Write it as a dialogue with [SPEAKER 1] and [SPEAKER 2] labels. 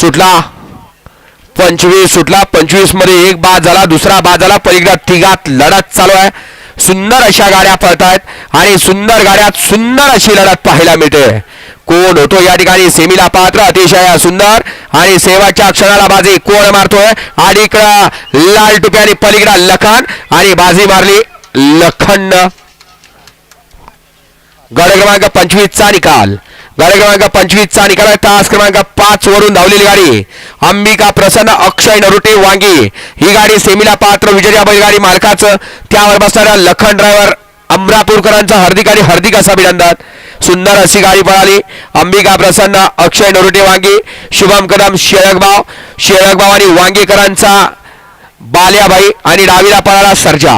[SPEAKER 1] सुटला. पंचवीस सुटला. पंचवीसमध्ये एक बाद झाला दुसरा बाद झाला. पलीकडे तिघात लढत चालू आहे. सुंदर अशा गाड्या पळतायत आणि सुंदर गाड्यात सुंदर अशी लढत पाहायला मिळते. कोण होतो या ठिकाणी? सेमीला पात्र अतिशय सुंदर आणि शेवटच्या क्षणाला बाजी कोण मारतोय? अलीकडं लाल टुप्याने पलीकडं लखन आणि बाजी मारली लखंड. गड क्रमांक पंचवीसचा निकाल. गाडी क्रमांक पंचवीसचा निकाल तास क्रमांक पाच वरून धावलेली गाडी. अंबिका प्रसन्न अक्षय नरुटे वांगी. ही गाडी सेमीला पात्र विजया बैलगाडी मालकाचं. त्यावर बसणाऱ्या लखन ड्रायव्हर अमरापूरकरांचं हार्दिक आणि हार्दिक असं अभिनंदन. सुंदर अशी गाडी पळाली. अंबिका प्रसन्न अक्षय नरुटे वांगी. शुभम कदम शेळकबाव शेळकबाव आणि वांगीकरांचा बाल्याबाई आणि डावीला पळाला सर्जा.